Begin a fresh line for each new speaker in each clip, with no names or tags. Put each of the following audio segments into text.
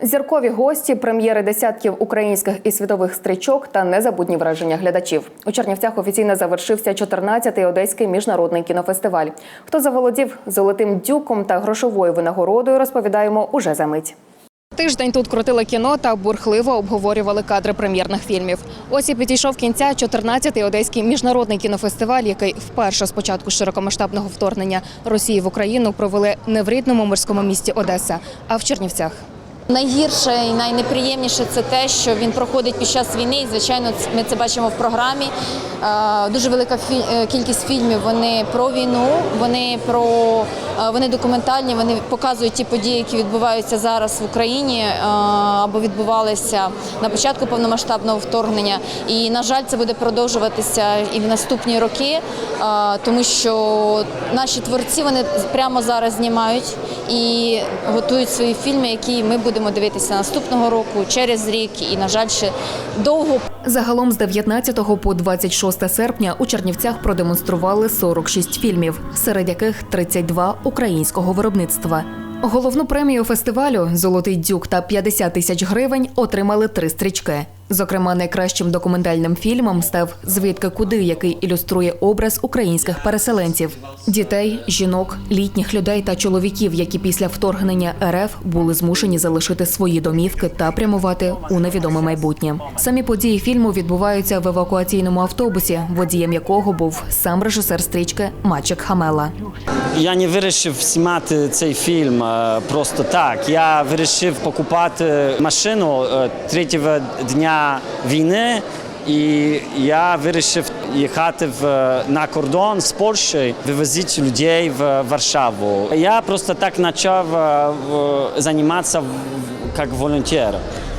Зіркові гості, прем'єри десятків українських і світових стрічок та незабутні враження глядачів. У Чернівцях офіційно завершився 14-й одеський міжнародний кінофестиваль. Хто заволодів золотим дюком та грошовою винагородою, розповідаємо уже за мить. Тиждень тут крутили кіно та бурхливо обговорювали кадри прем'єрних фільмів. Ось і підійшов кінця 14-й одеський міжнародний кінофестиваль, який вперше з початку широкомасштабного вторгнення Росії в Україну провели не в рідному морському місті Одеса, а в Чернівцях.
Найгірше і найнеприємніше це те, що він проходить під час війни. І звичайно, ми це бачимо в програмі. Е, Дуже велика е, кількість фільмів. Вони про війну, вони про е, вони документальні. Вони показують ті події, які відбуваються зараз в Україні або відбувалися на початку повномасштабного вторгнення. І на жаль, це буде продовжуватися і в наступні роки, тому що наші творці вони прямо зараз знімають і готують свої фільми, які ми будемо дивитися наступного року, через рік і, на жаль, ще довго.
Загалом з 19 по 26 серпня у Чернівцях продемонстрували 46 фільмів, серед яких 32 українського виробництва. Головну премію фестивалю Золотий дюк та 50 тисяч гривень отримали три стрічки. Зокрема, найкращим документальним фільмом став Звідки куди, який ілюструє образ українських переселенців, дітей, жінок, літніх людей та чоловіків, які після вторгнення РФ були змушені залишити свої домівки та прямувати у невідоме майбутнє. Самі події фільму відбуваються в евакуаційному автобусі, водієм якого був сам режисер стрічки Мачек Хамела.
Я не вирішив знімати цей фільм е, просто так. Я вирішив покупати машину е, третього дня війни, і я вирішив їхати в, на кордон з Польщею, вивозити людей в Варшаву. Я просто так почав е, займатися як волонтер.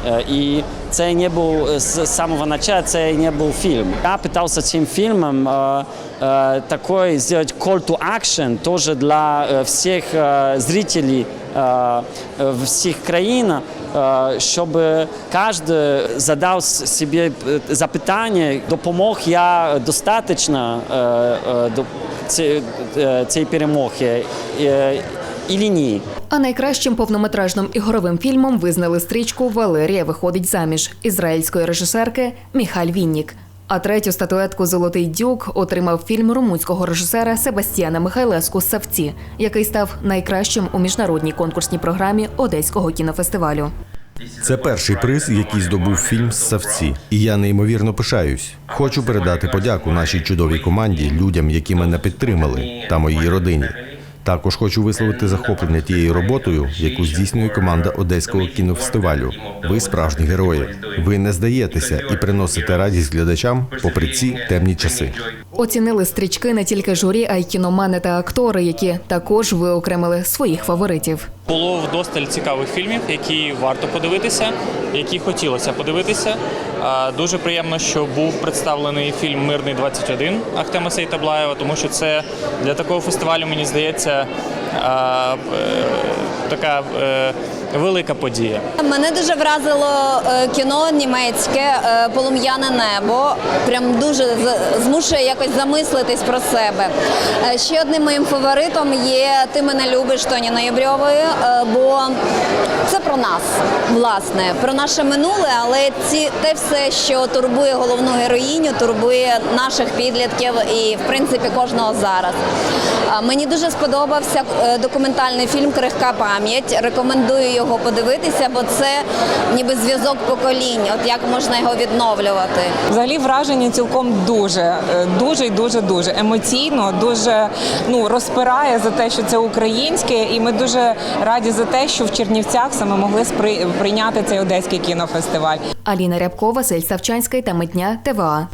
Е, І це не був з самого початку, це не був фільм. Я питався цим фільмом е, е, такой сделать call to action тоже для е, всіх е, зрителей е, е, всіх країн, е, щоб кожен задав собі е, запитання, допомог я достатньо е, цієї перемоги і ні.
А найкращим повнометражним ігровим фільмом визнали стрічку Валерія виходить заміж ізраїльської режисерки Міхаль Віннік. А третю статуетку Золотий дюк отримав фільм румунського режисера Себастьяна Михайлеску Савці, який став найкращим у міжнародній конкурсній програмі Одеського кінофестивалю.
Це перший приз, який здобув фільм «Ссавці». І я неймовірно пишаюсь. Хочу передати подяку нашій чудовій команді, людям, які мене підтримали, та моїй родині. Також хочу висловити захоплення тією роботою, яку здійснює команда Одеського кінофестивалю. Ви справжні герої. Ви не здаєтеся і приносите радість глядачам попри ці темні часи.
Оцінили стрічки не тільки журі, а й кіномани та актори, які також виокремили своїх фаворитів.
Було вдосталь цікавих фільмів, які варто подивитися, які хотілося подивитися. Дуже приємно, що був представлений фільм Мирний 21 Ахтема Сейтаблаєва, тому що це для такого фестивалю, мені здається, е, така е, велика подія.
Мене дуже вразило е, кіно німецьке е, полум'яне небо. Прям дуже змушує якось замислитись про себе. Е, Ще одним моїм фаворитом є Ти мене любиш Тоні Ноябрьової, е, бо це про нас, власне, про наше минуле, але ці те все, що турбує головну героїню, турбує наших підлітків і в принципі кожного зараз. Мені дуже сподобався документальний фільм Крихка пам'ять. Рекомендую його подивитися, бо це ніби зв'язок поколінь. От як можна його відновлювати.
Взагалі враження цілком дуже, е, дуже і дуже дуже емоційно, дуже ну розпирає за те, що це українське, і ми дуже раді за те, що в Чернівцях саме могли спри- прийняти цей одеський кінофестиваль.
Аліна Рябкова, Василь Савчанський та Митня ТВА.